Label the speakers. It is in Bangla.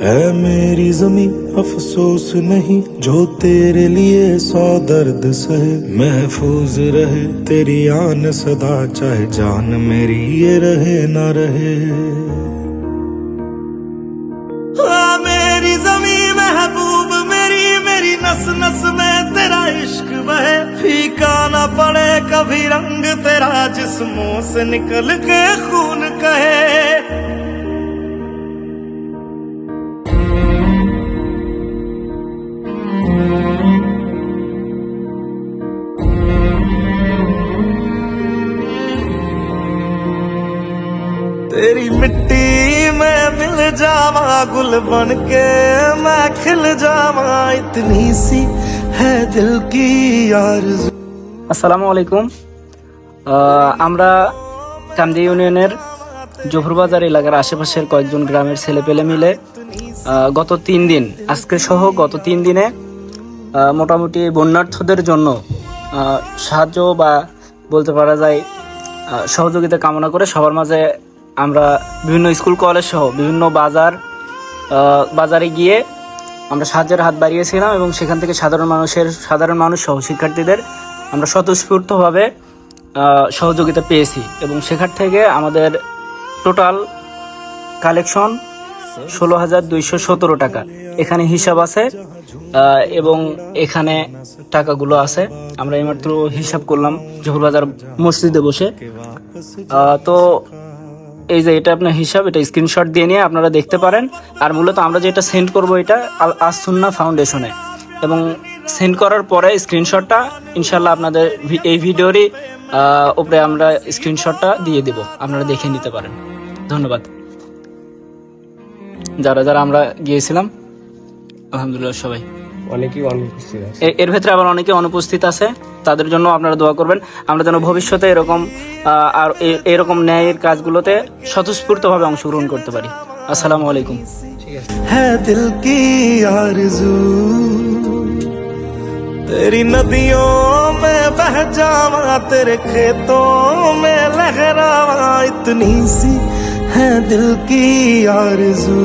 Speaker 1: اے میری زمین افسوس نہیں جو تیرے لیے سو درد سہے محفوظ رہے، تیری آن صدا چاہے جان میری یہ رہے نہ رہے۔ میری محبوب، میری میری نس نس میں تیرا عشق پھیکا نہ پڑے کبھی رنگ تیرا جسموں سے نکل کے خون کہے۔ तेरी मिट्टी में मिल जावा गुल बन के मैं खिल जावा इतनी सी है दिल की आरज़ू
Speaker 2: আসসালামু আলাইকুম আহ, আমরা কামদি ইউনিয়নের জহুরবাজার এলাকার আশেপাশের কয়েকজন গ্রামের ছেলেপেলে মিলে আহ, গত তিন দিন আজকে সহ গত তিন দিনে আহ, মোটামুটি বন্যার্থদের জন্য আহ, সাহায্য বা বলতে পারা যায় আহ, সহযোগিতা কামনা করে সবার মাঝে আমরা বিভিন্ন স্কুল, কলেজ সহ বিভিন্ন বাজার বাজারে গিয়ে আমরা সাহায্যের হাত বাড়িয়েছিলাম এবং সেখান থেকে সাধারণ মানুষের, সাধারণ মানুষ সহ শিক্ষার্থীদের আমরা স্বতঃস্ফূর্তভাবে সহযোগিতা পেয়েছি এবং সেখান থেকে আমাদের টোটাল কালেকশন ষোলো হাজার দুইশো সতেরো টাকা। এখানে হিসাব আছে এবং এখানে টাকাগুলো আছে। আমরা এইমাত্র হিসাব করলাম জহুরবাজার মসজিদে বসে। তো এই যে এটা আপনার হিসাব, এটা স্ক্রিনশট দিয়ে নিয়ে আপনারা দেখতে পারেন। আর মূলত আমরা যেটা সেন্ড করব এটা আল আসুন্না ফাউন্ডেশনে এবং সেন্ড করার পরে স্ক্রিনশটটা ইনশাল্লাহ আপনাদের এই ভিডিওরই উপরে আমরা স্ক্রিনশটটা দিয়ে দেব। আপনারা দেখে নিতে পারেন। ধন্যবাদ। যারা যারা আমরা গিয়েছিলাম, আলহামদুলিল্লাহ সবাই।
Speaker 3: অনেকেই অনুপস্থিত আছে
Speaker 2: এ- এর ভেতরে আবার অনেকে অনুপস্থিত আছে তাদের জন্য আপনারা দোয়া করবেন আমরা যেন ভবিষ্যতে এরকম আহ, আর এ- এরকম ন্যায়ের কাজগুলোতে স্বতঃস্ফূর্তভাবে অংশগ্রহণ করতে পারি আসসালামু আলাইকুম
Speaker 3: ঠিক আছে
Speaker 1: है दिल की आरज़ू तेरी नदियों में बह जावा तेरे खेतों में लहरावा इतनी सी है दिल की आरज़ू